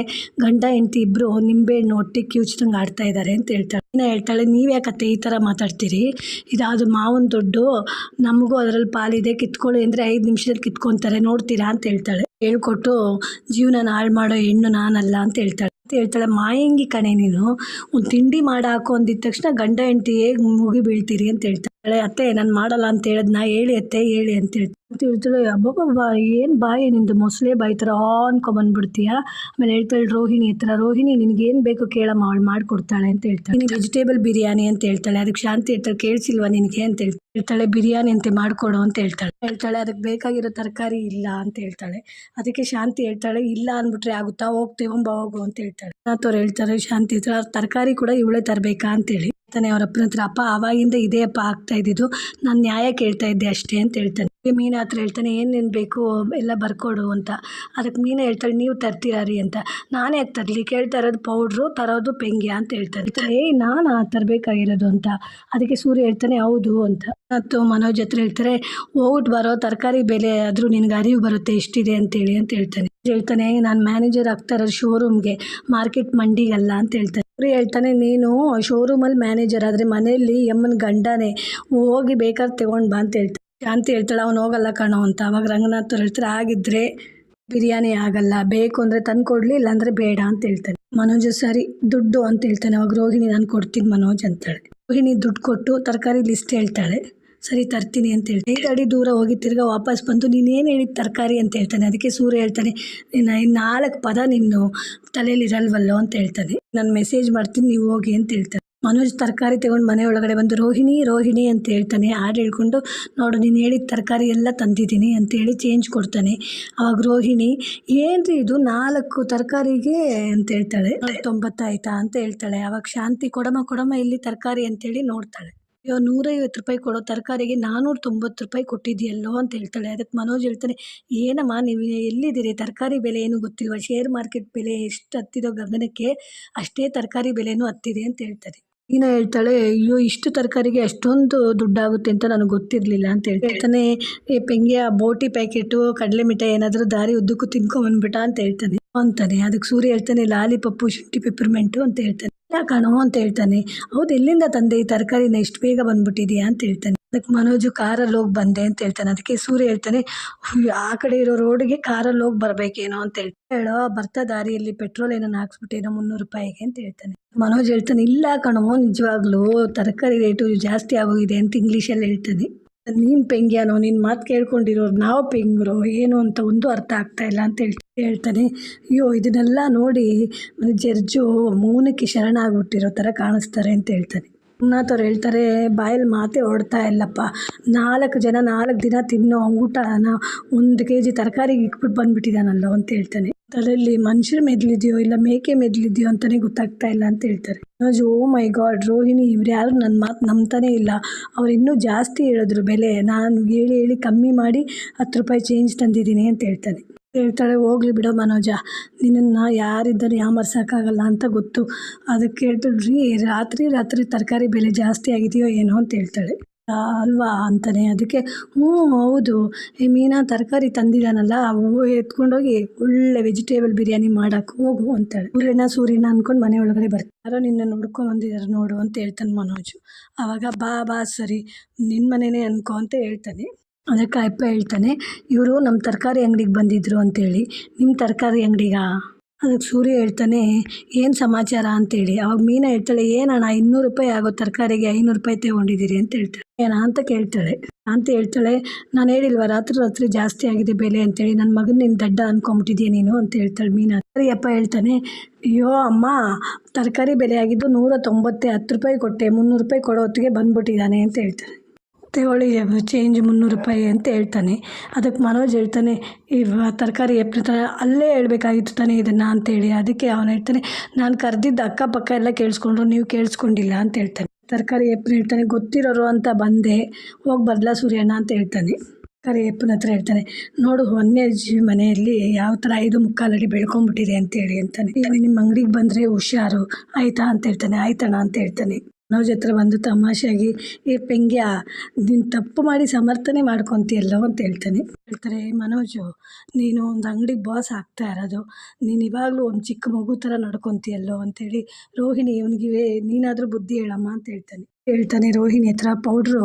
ಗಂಡ, ಹೆಂಡತಿ ಇಬ್ಬರು ನಿಂಬೆಹಣ್ಣು ಒಟ್ಟಿಗೆ ಕಿವುಚ್ದಂಗೆ ಆಡ್ತಾ ಇದ್ದಾರೆ ಅಂತ ಹೇಳ್ತಾಳೆ. ಇನ್ನ ಹೇಳ್ತಾಳೆ ನೀವು ಯಾಕತ್ತೆ ಈ ಥರ ಮಾತಾಡ್ತೀರಿ? ಇದಾದ್ರು ಮಾವನ ದುಡ್ಡು ನಮಗೂ ಅದರಲ್ಲಿ ಪಾಲಿದೆ, ಕಿತ್ಕೊಳ್ಳಿ ಅಂದರೆ ಐದು ನಿಮಿಷದಲ್ಲಿ ಕಿತ್ಕೊತಾರೆ, ನೋಡ್ತೀರಾ? ಅಂತ ಹೇಳ್ತಾಳೆ. ಹೇಳ್ಕೊಟ್ಟು ಜೀವನ ಹಾಳು ಮಾಡೋ ಹೆಣ್ಣು ನಾನಲ್ಲ, ಅಂತ ಹೇಳ್ತಾಳೆ. ಹೇಳ್ತಾಳೆ, ಮಾಯಂಗಿ ಕಣೆ ನೀನು, ಒಂದು ತಿಂಡಿ ಮಾಡಾಕು ಅಂದಿದ ತಕ್ಷಣ ಗಂಡ, ಹೆಂಡತಿ ಹೇಗೆ ಮುಗಿ ಬೀಳ್ತೀರಿ ಅಂತ ಹೇಳ್ತಾಳೆ. ಅತ್ತೆ, ನಾನು ಮಾಡಲ್ಲ ಅಂತ ಹೇಳಿದ್ನ ಹೇಳಿ, ಅತ್ತೆ, ಹೇಳಿ ಅಂತ ಹೇಳ್ತಾಳೆ ಅಂತ ಹೇಳ್ತಾಳೆ ಅಬ್ಬಬ್ಬ ಏನು ಬಾಯಿ ನಿಂದು, ಮೊಸಳೆ ಬಾಯಿ ಥರ ಅನ್ಕೊಂಬಂದ್ಬಿಡ್ತೀಯ ಆಮೇಲೆ ಹೇಳ್ತಾಳೆ ರೋಹಿಣಿ ಹತ್ರ, ರೋಹಿಣಿ ನಿನಗೇನು ಬೇಕು ಕೇಳಮ್ಮ ಅವಳು ಮಾಡಿಕೊಡ್ತಾಳೆ ಅಂತ ಹೇಳ್ತಾಳೆ. ನೀನು ವೆಜಿಟೇಬಲ್ ಬಿರಿಯಾನಿ ಅಂತ ಹೇಳ್ತಾಳೆ. ಅದಕ್ಕೆ ಶಾಂತಿ ಹೇಳ್ತಾಳೆ ಕೇಳಿಸಿಲ್ವಾ ನಿನಗೆ ಅಂತ ಹೇಳ್ತಾಳೆ ಹೇಳ್ತಾಳೆ. ಬಿರಿಯಾನಿ ಅಂತೆ ಮಾಡಿಕೊಡು ಅಂತ ಹೇಳ್ತಾಳೆ. ಹೇಳ್ತಾಳೆ, ಅದಕ್ಕೆ ಬೇಕಾಗಿರೋ ತರಕಾರಿ ಇಲ್ಲ ಅಂತ ಹೇಳ್ತಾಳೆ. ಅದಕ್ಕೆ ಶಾಂತಿ ಹೇಳ್ತಾಳೆ, ಇಲ್ಲ ಅಂದ್ಬಿಟ್ರೆ ಆಗುತ್ತಾ? ಹೋಗ್ತೀವಂಬ ಹೋಗು ಅಂತ ಹೇಳ್ತಾಳೆ. ಅವ್ರು ಹೇಳ್ತಾರೆ, ಶಾಂತಿ ಅವ್ರ ತರಕಾರಿ ಕೂಡ ಇವಳೇ ತರಬೇಕಾ? ಅಂತೇಳಿ ತಾನೆ ಅವ್ರ ಅಪ್ಪನ ಹತ್ರ, ಅಪ್ಪ, ಆವಾಗಿಂದ ಇದೇ ಅಪ್ಪ ಆಗ್ತಾ ಇದ್ದಿದ್ದು, ನಾನು ನ್ಯಾಯ ಕೇಳ್ತಾ ಇದ್ದೆ ಅಷ್ಟೇ ಅಂತ ಹೇಳ್ತಾನೆ. ಮೀನ ಹತ್ರ ಹೇಳ್ತಾನೆ ಏನೇನು ಬೇಕು, ಎಲ್ಲ ಬರ್ಕೊಡು ಅಂತ. ಅದಕ್ಕೆ ಮೀನ ಹೇಳ್ತಾಳೆ, ನೀವು ತರ್ತೀರಾ ರೀ ಅಂತ. ನಾನೇ ತರಲಿ? ಕೇಳ್ತಾ ಇರೋದು ಪೌಡ್ರು, ತರೋದು ಪೆಂಗ್ಯ ಅಂತ ಹೇಳ್ತಾರೆ ಏ ನಾನು ತರಬೇಕಾಗಿರೋದು ಅಂತ. ಅದಕ್ಕೆ ಸೂರ್ಯ ಹೇಳ್ತಾನೆ, ಹೌದು ಅಂತ. ಮತ್ತು ಮನೋಜ್ ಹತ್ರ ಹೇಳ್ತಾರೆ ಹೋಗ್ಬಿಟ್ಟು ಬರೋ ತರಕಾರಿ ಬೆಲೆ ಆದರೂ ನಿನಗೆ ಅರಿವು ಬರುತ್ತೆ ಎಷ್ಟಿದೆ ಅಂತೇಳಿ ಅಂತ ಹೇಳ್ತಾನೆ. ಹೇಳ್ತಾನೆ ನಾನು ಮ್ಯಾನೇಜರ್ ಆಗ್ತಾ ಶೋರೂಮ್ಗೆ ಮಾರ್ಕೆಟ್ ಮಂಡಿಗಲ್ಲ ಅಂತ ಹೇಳ್ತಾನೆ. ಅವ್ರು ಹೇಳ್ತಾನೆ, ನೀನು ಶೋರೂಮಲ್ಲಿ ಮ್ಯಾನೇಜರ್ ಆದರೆ ಮನೆಯಲ್ಲಿ ಎಮ್ಮನ ಗಂಡನೇ ಹೋಗಿ ಬೇಕಾದ್ರೆ ತಗೊಂಡು ಬಾ ಅಂತ ಹೇಳ್ತಾನೆ. ಶಾಂತಿ ಹೇಳ್ತಾಳೆ, ಅವ್ನು ಹೋಗಲ್ಲ ಕಣೋ ಅಂತ. ಅವಾಗ ರಂಗನಾಥ್ ಅವ್ರು ಹೇಳ್ತಾರೆ ಆಗಿದ್ರೆ ಬಿರಿಯಾನಿ ಆಗಲ್ಲ, ಬೇಕು ಅಂದರೆ ತಂದು ಕೊಡಲಿ, ಇಲ್ಲಾಂದರೆ ಬೇಡ ಅಂತ ಹೇಳ್ತಾನೆ. ಮನೋಜ್, ಸರಿ, ದುಡ್ಡು, ಅಂತ ಹೇಳ್ತಾನೆ, ಅವಾಗ ರೋಹಿಣಿ ನಾನು ಕೊಡ್ತೀನಿ ಮನೋಜ್ ಅಂತಾಳೆ ರೋಹಿಣಿ ದುಡ್ಡು ಕೊಟ್ಟು ತರಕಾರಿ ಲಿಸ್ಟ್ ಹೇಳ್ತಾಳೆ. ಸರಿ, ತರ್ತೀನಿ ಅಂತ ಹೇಳ್ತೀನಿ. ಐದು ಅಡಿ ದೂರ ಹೋಗಿ ತಿರ್ಗಾ ವಾಪಸ್ ಬಂದು ನೀನೇನು ಹೇಳಿದ ತರಕಾರಿ ಅಂತ ಹೇಳ್ತಾನೆ. ಅದಕ್ಕೆ ಸೂರ್ಯ ಹೇಳ್ತಾನೆ ನೀನು ನಾಲ್ಕು ಪದ ನಿನ್ನು ತಲೆಯಲ್ಲಿ ಇರಲ್ವಲ್ಲೋ ಅಂತ ಹೇಳ್ತಾನೆ. ನಾನು ಮೆಸೇಜ್ ಮಾಡ್ತೀನಿ, ನೀವು ಹೋಗಿ ಅಂತ ಹೇಳ್ತಾನೆ. ಮನೋಜ್ ತರಕಾರಿ ತಗೊಂಡು ಮನೆ ಒಳಗಡೆ ಬಂದು, ರೋಹಿಣಿ ರೋಹಿಣಿ ಅಂತ ಹೇಳ್ತಾನೆ. ಹಾಡು ಹೇಳ್ಕೊಂಡು, ನೋಡು, ನೀನು ಹೇಳಿದ ತರಕಾರಿ ಎಲ್ಲ ತಂದಿದ್ದೀನಿ ಅಂತೇಳಿ ಚೇಂಜ್ ಕೊಡ್ತಾನೆ. ಅವಾಗ ರೋಹಿಣಿ, ಏನ್ರಿ ಇದು ನಾಲ್ಕು ತರಕಾರಿಗೆ? ಅಂತ ಹೇಳ್ತಾಳೆ. ತೊಂಬತ್ತಾಯ್ತಾ? ಅಂತ ಹೇಳ್ತಾಳೆ. ಅವಾಗ ಶಾಂತಿ, ಕೊಡಮ ಕೊಡಮ ಇಲ್ಲಿ ತರಕಾರಿ ಅಂತೇಳಿ ನೋಡ್ತಾಳೆ. ನೂರೈವತ್ತು ರೂಪಾಯಿ ಕೊಡೋ ತರಕಾರಿಗೆ ನಾನ್ನೂರ ತೊಂಬತ್ತು ರೂಪಾಯಿ ಕೊಟ್ಟಿದ್ಯಲ್ಲೋ ಅಂತ ಹೇಳ್ತಾಳೆ. ಅದಕ್ಕೆ ಮನೋಜ್ ಹೇಳ್ತಾನೆ, ಏನಮ್ಮ ನೀವು ಎಲ್ಲಿದ್ದೀರಿ? ತರಕಾರಿ ಬೆಲೆ ಏನು ಗೊತ್ತಿಲ್ವಾ? ಶೇರ್ ಮಾರ್ಕೆಟ್ ಬೆಲೆ ಎಷ್ಟು ಹತ್ತಿದೋ ಗಗನಕ್ಕೆ ಅಷ್ಟೇ ತರಕಾರಿ ಬೆಲೆಯೂ ಹತ್ತಿದೆ ಅಂತ ಹೇಳ್ತಾರೆ. ಈನ ಹೇಳ್ತಾಳೆ ಅಯ್ಯೋ ಇಷ್ಟು ತರಕಾರಿಗೆ ಅಷ್ಟೊಂದು ದುಡ್ಡಾಗುತ್ತೆ ಅಂತ ನನಗೆ ಗೊತ್ತಿರಲಿಲ್ಲ ಅಂತ ಹೇಳ್ತಾನೆ ಏ ಪೆಂಗ್ಯ ಬೋಟಿ ಪ್ಯಾಕೆಟು ಕಡಲೆ ಮಿಠಾಯಿ ಏನಾದರೂ ದಾರಿ ಉದ್ದಕ್ಕೂ ತಿನ್ಕೊಂಬಂದ್ಬಿಟ್ಟ ಅಂತ ಹೇಳ್ತಾನೆ. ಅಂತಾನೆ. ಅದಕ್ಕೆ ಸೂರ್ಯ ಹೇಳ್ತಾನೆ ಲಾಲಿ ಪಪ್ಪು ಶುಂಠಿ ಪೆಪ್ಪರ್ಮೆಂಟು ಅಂತ ಹೇಳ್ತಾನೆ. ಇಲ್ಲ ಕಣೋ ಅಂತ ಹೇಳ್ತಾನೆ. ಹೌದು ಎಲ್ಲಿಂದ ತಂದೆ ಈ ತರಕಾರಿನ ಇಷ್ಟು ಬೇಗ ಬಂದ್ಬಿಟ್ಟಿದೆಯಾ? ಅಂತ ಹೇಳ್ತಾನೆ. ಅದಕ್ಕೆ ಮನೋಜು ಕಾರಲ್ಲಿ ಹೋಗಿ ಬಂದೆ ಅಂತ ಹೇಳ್ತಾನೆ. ಅದಕ್ಕೆ ಸೂರ್ಯ ಹೇಳ್ತಾನೆ "ಹುಯ್, ಆ ಕಡೆ ಇರೋ ರೋಡ್ಗೆ ಕಾರಲ್ಲಿ ಹೋಗಿ ಬರಬೇಕೇನೋ ಅಂತ ಹೇಳೋ ಬರ್ತಾ ದಾರಿಯಲ್ಲಿ ಪೆಟ್ರೋಲ್ ಏನೋ ಹಾಕ್ಸ್ಬಿಟ್ಟೇನೋ ಮುನ್ನೂರು ರೂಪಾಯಿಗೆ ಅಂತ ಹೇಳ್ತಾನೆ. ಮನೋಜ್ ಹೇಳ್ತಾನೆ ಇಲ್ಲ ಕಣೋ ನಿಜವಾಗ್ಲೂ ತರಕಾರಿ ರೇಟು ಜಾಸ್ತಿ ಆಗೋಗಿದೆ ಅಂತ ಇಂಗ್ಲೀಷಲ್ಲಿ ಹೇಳ್ತಾನೆ. ನೀನು ಪೆಂಗ್ಯಾನೋ ನಿನ್ನ ಮಾತು ಕೇಳ್ಕೊಂಡಿರೋರು ನಾವು ಪೆಂಗ್ರು ಏನು ಅಂತ ಒಂದು ಅರ್ಥ ಆಗ್ತಾ ಇಲ್ಲ ಅಂತ ಹೇಳ್ ಹೇಳ್ತಾನೆ. ಅಯ್ಯೋ ಇದನ್ನೆಲ್ಲ ನೋಡಿ ಜರ್ಜು ಮೌನಕ್ಕೆ ಶರಣಾಗ್ಬಿಟ್ಟಿರೋ ಥರ ಕಾಣಿಸ್ತಾರೆ ಅಂತ ಹೇಳ್ತಾನೆ. ಅವ್ರು ಹೇಳ್ತಾರೆ, ಬಾಯಲ್ಲಿ ಮಾತೇ ಹೊಡ್ತಾ ಇಲ್ಲಪ್ಪ. ನಾಲ್ಕು ಜನ ನಾಲ್ಕು ದಿನ ತಿನ್ನೋ ಊಟನ ಒಂದು ಕೆ ಜಿ ತರಕಾರಿಗೆ ಇಟ್ಬಿಟ್ಟು ಬಂದುಬಿಟ್ಟಿದ್ದಾನಲ್ಲ ಅಂತ ಹೇಳ್ತಾನೆ. ತಲೆಯಲ್ಲಿ ಮನುಷ್ಯರ ಮೆದ್ಲಿದೆಯೋ ಇಲ್ಲ ಮೇಕೆ ಮೆದ್ಲಿದೆಯೋ ಅಂತಲೇ ಗೊತ್ತಾಗ್ತಾ ಇಲ್ಲ ಅಂತ ಹೇಳ್ತಾರೆ. Manoj, oh my God, Rohini ಇವ್ರು ಯಾರು ನನ್ನ ಮಾತು ನಂಬ್ತಾನೇ ಇಲ್ಲ. ಅವ್ರು ಇನ್ನೂ ಜಾಸ್ತಿ ಹೇಳಿದ್ರು ಬೆಲೆ. ನಾನು ಹೇಳಿ ಹೇಳಿ ಕಮ್ಮಿ ಮಾಡಿ ಹತ್ತು ರೂಪಾಯಿ ಚೇಂಜ್ ತಂದಿದ್ದೀನಿ ಅಂತ ಹೇಳ್ತಾನೆ. ಹೇಳ್ತಾಳೆ, ಹೋಗ್ಲಿ ಬಿಡೋ ಮನೋಜ, ನಿನ್ನನ್ನು ಯಾರಿದ್ದರೂ ಯಾಮರ್ಸೋಕ್ಕಾಗಲ್ಲ ಅಂತ ಗೊತ್ತು. ಅದಕ್ಕೆ ಹೇಳ್ತಾಳ್ರಿ, ರಾತ್ರಿ ರಾತ್ರಿ ತರಕಾರಿ ಬೆಲೆ ಜಾಸ್ತಿ ಆಗಿದೆಯೋ ಏನೋ ಅಂತ ಹೇಳ್ತಾಳೆ. ಅಲ್ವಾ? ಅಂತಾನೆ. ಅದಕ್ಕೆ, ಹ್ಞೂ, ಹೌದು. ಈ ಮೀನಾ ತರಕಾರಿ ತಂದಿದ್ದಾನಲ್ಲ, ಅವು ಎತ್ಕೊಂಡೋಗಿ ಒಳ್ಳೆ ವೆಜಿಟೇಬಲ್ ಬಿರಿಯಾನಿ ಮಾಡಕ್ಕೆ ಹೋಗು, ಅಂತಾಳೆ. ಸೂರ್ಯನ ಸೂರ್ಯನ ಅಂದ್ಕೊಂಡು ಮನೆ ಒಳಗಡೆ ಬರ್ತಾರೆ. ಯಾರೋ ನಿನ್ನ ನೋಡ್ಕೊಂಬಂದಿದ್ದಾರೆ ಬಂದಿದ್ದಾರೆ ನೋಡು, ಅಂತ ಹೇಳ್ತಾನೆ ಮನೋಜು. ಆವಾಗ ಬಾ ಬಾ, ಸರಿ. ನಿನ್ನ ಮನೆಯೇ ಅನ್ಕೋ, ಅಂತ ಹೇಳ್ತಾನೆ. ಅದಕ್ಕೆ ಅಪ್ಪ ಹೇಳ್ತಾನೆ, ಇವರು ನಮ್ಮ ತರಕಾರಿ ಅಂಗಡಿಗೆ ಬಂದಿದ್ದರು ಅಂತೇಳಿ. ನಿಮ್ಮ ತರಕಾರಿ ಅಂಗಡಿಗಾ? ಅದಕ್ಕೆ ಸೂರ್ಯ ಹೇಳ್ತಾನೆ, ಏನು ಸಮಾಚಾರ ಅಂತೇಳಿ. ಅವಾಗ ಮೀನಾ ಹೇಳ್ತಾಳೆ, ಏನಣ್ಣ, ಇನ್ನೂರು ರೂಪಾಯಿ ಆಗೋ ತರಕಾರಿಗೆ ಐನೂರು ರೂಪಾಯಿ ತಗೊಂಡಿದ್ದೀರಿ ಅಂತ ಹೇಳ್ತಾಳೆ. ಏನಾ ಅಂತ ಕೇಳ್ತಾಳೆ. ಅಂತ ಹೇಳ್ತಾಳೆ, ನಾನು ಹೇಳಿಲ್ವ, ರಾತ್ರಿ ರಾತ್ರಿ ಜಾಸ್ತಿ ಆಗಿದೆ ಬೆಲೆ ಅಂತೇಳಿ. ನನ್ನ ಮಗನ ನಿನ್ನ ದಡ್ಡ ಅನ್ಕೊಂಬಿಟ್ಟಿದ್ಯಾ ನೀನು? ಅಂತ ಹೇಳ್ತಾಳೆ ಮೀನಾ. ಅಪ್ಪ ಹೇಳ್ತಾನೆ, ಅಯ್ಯೋ ಅಮ್ಮ, ತರಕಾರಿ ಬೆಲೆ ಆಗಿದ್ದು ನೂರ ತೊಂಬತ್ತೆ ಹತ್ತು ರೂಪಾಯಿ ಕೊಟ್ಟೆ, ಮುನ್ನೂರು ರೂಪಾಯಿ ಕೊಡೋ ಹೊತ್ತಿಗೆ ಬಂದ್ಬಿಟ್ಟಿದ್ದಾನೆ ಅಂತ ಹೇಳ್ತಾಳೆ. ತಗೊಳ್ಳಿ ಚೇಂಜ್ ಮುನ್ನೂರು ರೂಪಾಯಿ ಅಂತ ಹೇಳ್ತಾನೆ. ಅದಕ್ಕೆ ಮನೋಜ್ ಹೇಳ್ತಾನೆ, ಈ ತರಕಾರಿ ಎಪ್ಪಿರ್ತಾನೆ ಅಲ್ಲೇ ಹೇಳಬೇಕಾಗಿತ್ತು ತಾನೇ ಇದನ್ನು ಅಂತೇಳಿ ಅದಕ್ಕೆ ಅವನು ಹೇಳ್ತಾನೆ, ನಾನು ಕರೆದಿದ್ದ ಅಕ್ಕಪಕ್ಕ ಎಲ್ಲ ಕೇಳಿಸ್ಕೊಂಡ್ರು, ನೀವು ಕೇಳಿಸ್ಕೊಂಡಿಲ್ಲ ಅಂತ ಹೇಳ್ತಾನೆ. ತರಕಾರಿ ಎಪ್ಪನ ಹೇಳ್ತಾನೆ, ಗೊತ್ತಿರೋರು ಅಂತ ಬಂದೆ, ಹೋಗಿ ಬದಲ ಸೂರ್ಯಣ್ಣ? ಅಂತ ಹೇಳ್ತಾನೆ. ತರಕಾರಿ ಎಪ್ಪನ ಹತ್ರ ಹೇಳ್ತಾನೆ, ನೋಡು ವನ್ಯಜೀವಿ ಮನೆಯಲ್ಲಿ ಯಾವ ಥರ ಐದು ಮುಕ್ಕಾಲಡಿ ಬೆಳ್ಕೊಂಬಿಟ್ಟಿದೆ ಅಂತೇಳಿ ಅಂತಾನೆ. ನಿಮ್ಮ ಅಂಗಡಿಗೆ ಬಂದರೆ ಹುಷಾರು, ಆಯಿತಾ? ಅಂತ ಹೇಳ್ತಾನೆ, ಆಯ್ತಣ್ಣ, ಅಂತ ಹೇಳ್ತಾನೆ. ಮನೋಜ್ ಹತ್ರ ಬಂದು ತಮಾಷೆಯಾಗಿ, ಏ ಪೆಂಗ್ಯ, ನೀನು ತಪ್ಪು ಮಾಡಿ ಸಮರ್ಥನೆ ಮಾಡ್ಕೊತೀಯಲ್ಲೋ? ಅಂತ ಹೇಳ್ತಾನೆ. ಹೇಳ್ತಾರೆ, ಮನೋಜು, ನೀನು ಒಂದು ಅಂಗಡಿಗೆ ಬಾಸ್ ಆಗ್ತಾ ಇರೋದು. ನೀನು ಇವಾಗಲೂ ಒಂದು ಚಿಕ್ಕ ಮಗು ಥರ ನಡ್ಕೊತೀಯಲ್ಲೋ? ಅಂತೇಳಿ ರೋಹಿಣಿ ಇವನಿಗೆ ನೀನಾದರೂ ಬುದ್ಧಿ ಹೇಳಮ್ಮ ಅಂತ ಹೇಳ್ತಾನೆ. ಹೇಳ್ತಾನೆ ರೋಹಿಣಿ ಹತ್ರ, ಪೌಡ್ರು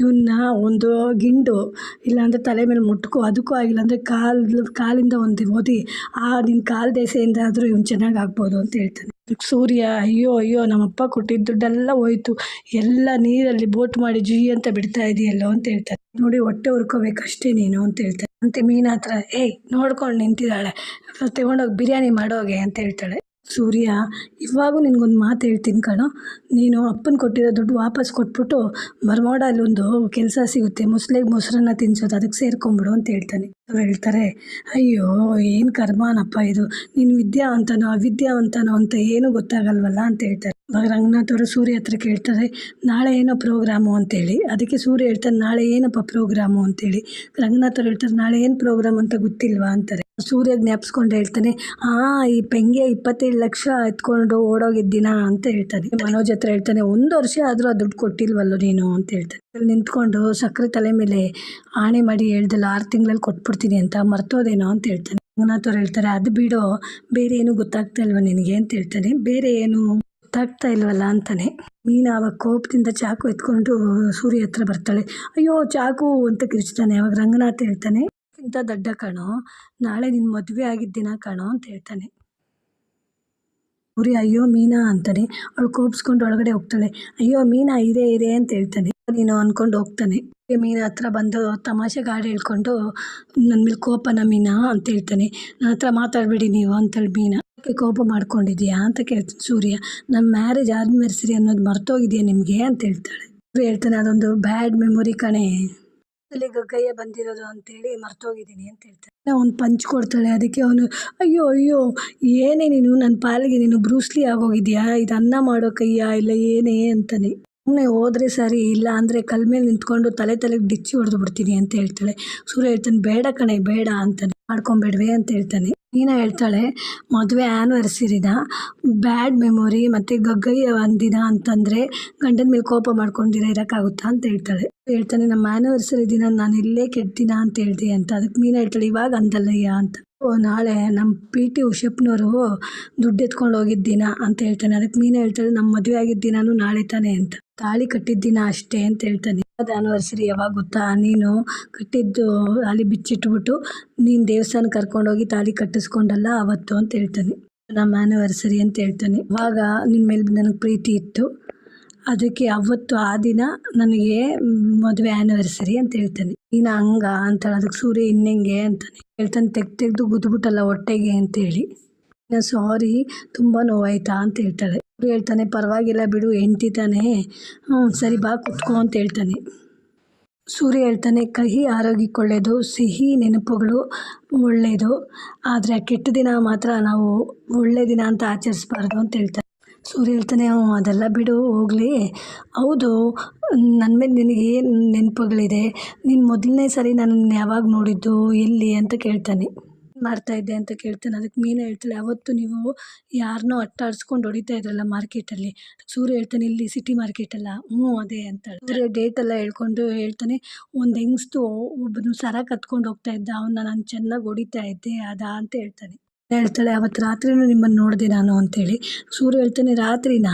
ಇವನ್ನ ಒಂದು ಗಿಂಡು, ಇಲ್ಲಾಂದರೆ ತಲೆ ಮೇಲೆ ಮುಟ್ಕೋ, ಅದಕ್ಕೂ ಆಗಿಲ್ಲ ಅಂದರೆ ಕಾಲು, ಕಾಲಿಂದ ಒಂದು ಓದಿ, ಆ ನಿನ್ನ ಕಾಲು ದೇಸೆಯಿಂದ ಆದರೂ ಇವ್ನು ಚೆನ್ನಾಗಿ ಆಗ್ಬೋದು ಅಂತ ಹೇಳ್ತಾನೆ. ಅದಕ್ಕೆ ಸೂರ್ಯ, ಅಯ್ಯೋ ಅಯ್ಯೋ, ನಮ್ಮಪ್ಪ ಕೊಟ್ಟಿದ್ದ ದುಡ್ಡೆಲ್ಲ ಹೋಯ್ತು. ಎಲ್ಲ ನೀರಲ್ಲಿ ಬೋಟ್ ಮಾಡಿ ಜೀ ಅಂತ ಬಿಡ್ತಾ ಇದೆಯಲ್ಲೋ ಅಂತ ಹೇಳ್ತಾರೆ. ನೋಡಿ, ಹೊಟ್ಟೆ ಹುರ್ಕೋಬೇಕಷ್ಟೇ ನೀನು ಅಂತ ಹೇಳ್ತಾರೆ. ಅಂತೆ ಮೀನ ಹತ್ರ ಏಯ್, ನೋಡ್ಕೊಂಡು ನಿಂತಿದ್ದಾಳೆ. ತಗೊಂಡೋಗಿ ಬಿರಿಯಾನಿ ಮಾಡೋಗೆ ಅಂತ ಹೇಳ್ತಾಳೆ. ಸೂರ್ಯ, ಇವಾಗೂ ನಿನಗೊಂದು ಮಾತು ಹೇಳ್ತೀನಿ ಕಣೋ. ನೀನು ಅಪ್ಪನ ಕೊಟ್ಟಿರೋ ದುಡ್ಡು ವಾಪಸ್ ಕೊಟ್ಬಿಟ್ಟು ಮರಮೋಡಲ್ಲಿ ಒಂದು ಕೆಲಸ ಸಿಗುತ್ತೆ, ಮುಸ್ಲಿಗೆ ಮೊಸರನ್ನ ತಿನ್ಸೋದು, ಅದಕ್ಕೆ ಸೇರ್ಕೊಂಬಿಡು ಅಂತ ಹೇಳ್ತಾನೆ. ಅವ್ರು ಹೇಳ್ತಾರೆ, ಅಯ್ಯೋ, ಏನು ಕರ್ಮನಪ್ಪ ಇದು? ನೀನು ವಿದ್ಯಾವಂತನೋ ಅವಿದ್ಯಾವಂತನೋ ಅಂತ ಏನೂ ಗೊತ್ತಾಗಲ್ವಲ್ಲ? ಅಂತ ಹೇಳ್ತಾರೆ. ಇವಾಗ ರಂಗನಾಥ್ ಅವರು ಸೂರ್ಯ ಹತ್ರ ಕೇಳ್ತಾರೆ, ನಾಳೆ ಏನೋ ಪ್ರೋಗ್ರಾಮು ಅಂತೇಳಿ. ಅದಕ್ಕೆ ಸೂರ್ಯ ಹೇಳ್ತಾರೆ ನಾಳೆ ಏನಪ್ಪ ಪ್ರೋಗ್ರಾಮು ಅಂತೇಳಿ? ರಂಗನಾಥ್ ಅವ್ರು ಹೇಳ್ತಾರೆ, ನಾಳೆ ಏನು ಪ್ರೋಗ್ರಾಮ್ ಅಂತ ಗೊತ್ತಿಲ್ವಾ? ಅಂತಾರೆ. ಸೂರ್ಯ ಜ್ಞಾಪಿಸ್ಕೊಂಡು ಹೇಳ್ತಾನೆ, ಆ, ಈ ಪೆಂಗೆ ಇಪ್ಪತ್ತೇಳು ಲಕ್ಷ ಎತ್ಕೊಂಡು ಓಡೋಗಿದ್ದೀನ ಅಂತ ಹೇಳ್ತಾನೆ. ಮನೋಜ್ ಹತ್ರ ಹೇಳ್ತಾನೆ, ಒಂದು ವರ್ಷ ಆದರೂ ಆ ದುಡ್ಡು ಕೊಟ್ಟಿಲ್ವಲ್ಲೋ ನೀನು? ಅಂತ ಹೇಳ್ತಾನೆ. ಅಲ್ಲಿ ನಿಂತ್ಕೊಂಡು ಸಕ್ಕರೆ ತಲೆ ಮೇಲೆ ಆಣೆ ಮಾಡಿ ಹೇಳ್ದಲ್ಲ, ಆರು ತಿಂಗಳಲ್ಲಿ ಕೊಟ್ಬಿಡ್ತೀನಿ ಅಂತ, ಮರ್ತೋದೇನೋ? ಅಂತ ಹೇಳ್ತಾನೆ. ರಂಗನಾಥ್ ಅವ್ರು ಹೇಳ್ತಾರೆ, ಅದು ಬಿಡೋ, ಬೇರೆ ಏನು ಗೊತ್ತಾಗ್ತಾ ಇಲ್ವ ನಿನಗೆ? ಅಂತ ಹೇಳ್ತಾನೆ. ಬೇರೆ ಏನು ಗೊತ್ತಾಗ್ತಾ ಇಲ್ವಲ್ಲ? ಅಂತಾನೆ. ಮೀನು ಆವಾಗ ಕೋಪದಿಂದ ಚಾಕು ಎತ್ಕೊಂಡು ಸೂರ್ಯ ಹತ್ರ ಬರ್ತಾಳೆ. ಅಯ್ಯೋ, ಚಾಕು, ಅಂತ ಕಿರ್ಚ್ತಾನೆ. ಅವಾಗ ರಂಗನಾಥ್ ಹೇಳ್ತಾನೆ ಇಂಥ ದಡ್ಡ ಕಣೋ, ನಾಳೆ ನಿನ್ನ ಮದುವೆ ಆಗಿದ್ದ ದಿನ ಕಣೋ ಅಂತ ಹೇಳ್ತಾನೆ. ಊರಿ ಅಯ್ಯೋ, ಮೀನಾ ಅಂತಾನೆ. ಅವಳು ಕೋಪಿಸ್ಕೊಂಡು ಒಳಗಡೆ ಹೋಗ್ತಾಳೆ. ಅಯ್ಯೋ, ಮೀನಾ ಇದೆ ಇದೆ ಅಂತ ಹೇಳ್ತಾನೆ. ನೀನು ಅನ್ಕೊಂಡು ಹೋಗ್ತಾನೆ. ಮೀನ ಹತ್ರ ಬಂದು ತಮಾಷೆ ಗಾಡಿ ಹೇಳ್ಕೊಂಡು ನನ್ನ ಮೇಲೆ ಕೋಪನ ಮೀನಾ ಅಂತ ಹೇಳ್ತಾನೆ. ನನ್ನ ಹತ್ರ ಮಾತಾಡಬೇಡಿ ನೀವು ಅಂತೇಳಿ ಮೀನಾ. ಕೋಪ ಮಾಡ್ಕೊಂಡಿದ್ಯಾ ಅಂತ ಕೇಳ್ತಾನೆ ಸೂರ್ಯ. ನಮ್ಮ ಮ್ಯಾರೇಜ್ ಆದ್ಮೇಲೆ ಅನ್ನೋದು ಮರ್ತೋಗಿದೆಯಾ ನಿಮಗೆ ಅಂತ ಹೇಳ್ತಾಳೆ. ಹೇಳ್ತಾನೆ, ಅದೊಂದು ಬ್ಯಾಡ್ ಮೆಮೊರಿ ಕಣೆ. ಅಲ್ಲಿ ಗಗ್ಗಯ್ಯ ಬಂದಿರೋದು ಅಂತೇಳಿ ಮರ್ತೋಗಿದ್ದೀನಿ ಅಂತ ಹೇಳ್ತಾರೆ. ಅವ್ನು ಪಂಚ್ ಕೊಡ್ತಾಳೆ, ಅದಕ್ಕೆ ಅವನು, ಅಯ್ಯೋ ಅಯ್ಯೋ, ಏನೇ ನೀನು ನನ್ನ ಪಾಲಿಗೆ ನೀನು ಬ್ರೂಸ್ಲಿ ಆಗೋಗಿದ್ಯಾ? ಇದು ಅನ್ನ ಮಾಡೋ ಕೈಯ? ಇಲ್ಲ, ಏನೇ? ಅಂತಾನೆ. ಸುಮ್ಮನೆ ಹೋದ್ರೆ ಸರಿ, ಇಲ್ಲ ಅಂದರೆ ಕಲ್ ಮೇಲೆ ನಿಂತ್ಕೊಂಡು ತಲೆ ತಲೆಗೆ ಡಿಚ್ಚಿ ಹೊಡೆದು ಬಿಡ್ತೀನಿ ಅಂತ ಹೇಳ್ತಾಳೆ. ಸೂರ್ಯ ಹೇಳ್ತಾನೆ, ಬೇಡ ಕಣೆ, ಬೇಡ ಅಂತಾನೆ. ಮಾಡ್ಕೊಂಬೇಡ್ವೆ ಅಂತ ಹೇಳ್ತಾನೆ. ನೀನ ಹೇಳ್ತಾಳೆ, ಮದುವೆ ಆ್ಯನಿವರ್ಸರಿನ ಬ್ಯಾಡ್ ಮೆಮೊರಿ ಮತ್ತು ಗಗ್ಗೈ ಒಂದಿನ ಅಂತಂದರೆ ಗಂಡನ ಮೇಲೆ ಕೋಪ ಮಾಡ್ಕೊಂಡಿರ, ಇರೋಕ್ಕಾಗುತ್ತಾ ಅಂತ ಹೇಳ್ತಾಳೆ. ಹೇಳ್ತಾನೆ, ನಮ್ಮ ಆ್ಯನಿವರ್ಸರಿ ದಿನ ನಾನು ಇಲ್ಲೇ ಕೆಡ್ತೀನ ಅಂತ ಹೇಳ್ದೆ ಅಂತ. ಅದಕ್ಕೆ ನೀನು ಹೇಳ್ತಾಳೆ, ಇವಾಗ ಅಂದಲ್ಲಯ್ಯ ಅಂತ. ಓ, ನಾಳೆ ನಮ್ಮ ಪಿ ಟಿ ಉಷಪ್ಪನವರು ದುಡ್ಡು ಎತ್ಕೊಂಡು ಹೋಗಿದ್ದ ದಿನ ಅಂತ ಹೇಳ್ತಾನೆ. ಅದಕ್ಕೆ ನೀನು ಹೇಳ್ತಾಳೆ ನಮ್ಮ ಮದುವೆ ಆಗಿದ್ದ ದಿನಾನು ನಾಳೆ ತಾನೇ ಅಂತ. ತಾಳಿ ಕಟ್ಟಿದ್ದ ದಿನ ಅಷ್ಟೇ ಅಂತ ಹೇಳ್ತಾನೆ. ಅದು ಆ್ಯನಿವರ್ಸರಿ ಯಾವಾಗ ಗೊತ್ತಾ? ನೀನು ಕಟ್ಟಿದ್ದು ಅಲ್ಲಿ ಬಿಚ್ಚಿಟ್ಬಿಟ್ಟು ನೀನು ದೇವಸ್ಥಾನ ಕರ್ಕೊಂಡೋಗಿ ತಾಳಿ ಕಟ್ಟಿಸ್ಕೊಂಡಲ್ಲ ಅವತ್ತು ಅಂತ ಹೇಳ್ತಾನೆ. ನಮ್ಮ ಆ್ಯನಿವರ್ಸರಿ ಅಂತ ಹೇಳ್ತಾನೆ. ಅವಾಗ ನಿನ್ನ ಮೇಲೆ ನನಗೆ ಪ್ರೀತಿ ಇತ್ತು. ಅದಕ್ಕೆ ಅವತ್ತು ಆ ದಿನ ನನಗೆ ಮದುವೆ ಆ್ಯನಿವರ್ಸರಿ ಅಂತ ಹೇಳ್ತಾನೆ. ನೀನು ಹಂಗ ಅಂತ ಅದಕ್ಕೆ ಸೂರ್ಯ ಇನ್ನೆಂಗೆ ಅಂತಾನೆ. ಹೇಳ್ತಾನೆ, ತೆಗ್ದು ತೆಗೆದು ಗುದ್ಬಿಟ್ಟಲ್ಲ ಹೊಟ್ಟೆಗೆ ಅಂತೇಳಿ ಸಾರಿ ತುಂಬ ನೋವಾಯ್ತಾ ಅಂತ ಹೇಳ್ತಾಳೆ. ಹೇಳ್ತಾನೆ, ಪರವಾಗಿಲ್ಲ ಬಿಡು, ಹೆಂಡ್ತಿ ತಾನೆ. ಹ್ಞೂ, ಸರಿ ಬಾ, ಕುತ್ಕೊ ಅಂತ ಹೇಳ್ತಾನೆ. ಸೂರ್ಯ ಹೇಳ್ತಾನೆ, ಕಹಿ ಆರೋಗ್ಯಕ್ಕೆ ಒಳ್ಳೆಯದು ಸಿಹಿ ನೆನಪುಗಳು ಒಳ್ಳೆಯದು. ಆದರೆ ಕೆಟ್ಟ ದಿನ ಮಾತ್ರ ನಾವು ಒಳ್ಳೆ ದಿನ ಅಂತ ಆಚರಿಸ್ಬಾರ್ದು ಅಂತ ಹೇಳ್ತಾನೆ. ಸೂರ್ಯ ಹೇಳ್ತಾನೆ, ಹ್ಞೂ, ಅದೆಲ್ಲ ಬಿಡು, ಹೋಗಲಿ. ಹೌದು ನನ್ನ ಮೇಲೆ ನಿನಗೆ ಏನು ನೆನಪುಗಳಿದೆ? ನೀನು ಮೊದಲನೇ ಸರಿ ನನ್ನನ್ನು ಯಾವಾಗ ನೋಡಿದ್ದು, ಎಲ್ಲಿ? ಅಂತ ಕೇಳ್ತಾನೆ. ಮಾಡ್ತಾ ಇದ್ದೆ ಅಂತ ಕೇಳ್ತಾನೆ. ಅದಕ್ಕೆ ಮೀನು ಹೇಳ್ತಾಳೆ, ಅವತ್ತು ನೀವು ಯಾರನ್ನೋ ಅಟ್ಟಾಡಿಸ್ಕೊಂಡು ಹೊಡಿತಾ ಇದ್ರಲ್ಲ ಮಾರ್ಕೆಟಲ್ಲಿ ಸೂರ್ಯ ಹೇಳ್ತಾನೆ, ಇಲ್ಲಿ ಸಿಟಿ ಮಾರ್ಕೆಟಲ್ಲ ಹ್ಞೂ, ಅದೇ ಅಂತಾಳೆ. ಸೂರ್ಯ ಡೇಟ್ ಎಲ್ಲ ಹೇಳ್ಕೊಂಡು ಹೇಳ್ತಾನೆ, ಒಂದು ಹೆಂಗ್ಸ್ದು ಒಬ್ಬನು ಸರ ಕತ್ಕೊಂಡು ಹೋಗ್ತಾ ಇದ್ದ ಅವನ್ನ ನಾನು ಚೆನ್ನಾಗಿ ಹೊಡಿತಾ ಇದ್ದೆ, ಅದಾ ಅಂತ ಹೇಳ್ತಾನೆ. ಹೇಳ್ತಾಳೆ, ಅವತ್ತು ರಾತ್ರಿನೂ ನಿಮ್ಮನ್ನು ನೋಡಿದೆ ನಾನು ಅಂತೇಳಿ. ಸೂರ್ಯ ಹೇಳ್ತಾನೆ, ರಾತ್ರಿನ?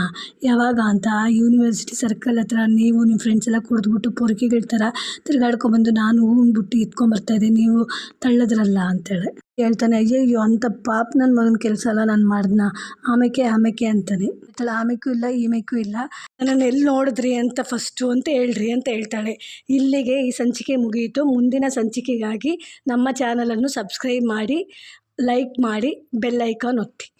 ಯಾವಾಗ ಅಂತ? ಯೂನಿವರ್ಸಿಟಿ ಸರ್ಕಲ್ ಹತ್ರ ನೀವು ನಿಮ್ಮ ಫ್ರೆಂಡ್ಸ್ ಎಲ್ಲ ಕುಡಿದ್ಬಿಟ್ಟು ಪೊರ್ಕಿಗಳ ಥರ ತಿರ್ಗಾಡ್ಕೊಂಬಂದು ನಾನು ಹೂವಿನ ಬುಟ್ಟಿ ಎತ್ಕೊಂಬರ್ತಾ ಇದ್ದೆ, ನೀವು ತಳ್ಳದ್ರಲ್ಲ ಅಂತೇಳಿ. ಹೇಳ್ತಾನೆ ಅಯ್ಯಯ್ಯೋ ಅಂಥ ಪಾಪ ನನ್ನ ಮಗನ ಕೆಲಸ ಎಲ್ಲ ನಾನು ಮಾಡ್ದನ? ಆಮೇಕೆ ಆಮೇಕೆ ಅಂತಾನೆ. ಹೇಳ್ತಾಳೆ ಆಮೇಕೂ ಇಲ್ಲ ಈಮೇಕೂ ಇಲ್ಲ. ನನ್ನನ್ನು ಎಲ್ಲಿ ನೋಡಿದ್ರಿ ಅಂತ ಫಸ್ಟು ಅಂತ ಹೇಳ್ರಿ ಅಂತ ಹೇಳ್ತಾಳೆ. ಇಲ್ಲಿಗೆ ಈ ಸಂಚಿಕೆ ಮುಗಿಯಿತು. ಮುಂದಿನ ಸಂಚಿಕೆಗಾಗಿ ನಮ್ಮ ಚಾನಲನ್ನು ಸಬ್ಸ್ಕ್ರೈಬ್ ಮಾಡಿ. ಲೈಕ್ ಮಾಡಿ ಬೆಲ್ ಐಕಾನ್ ಒತ್ತಿ.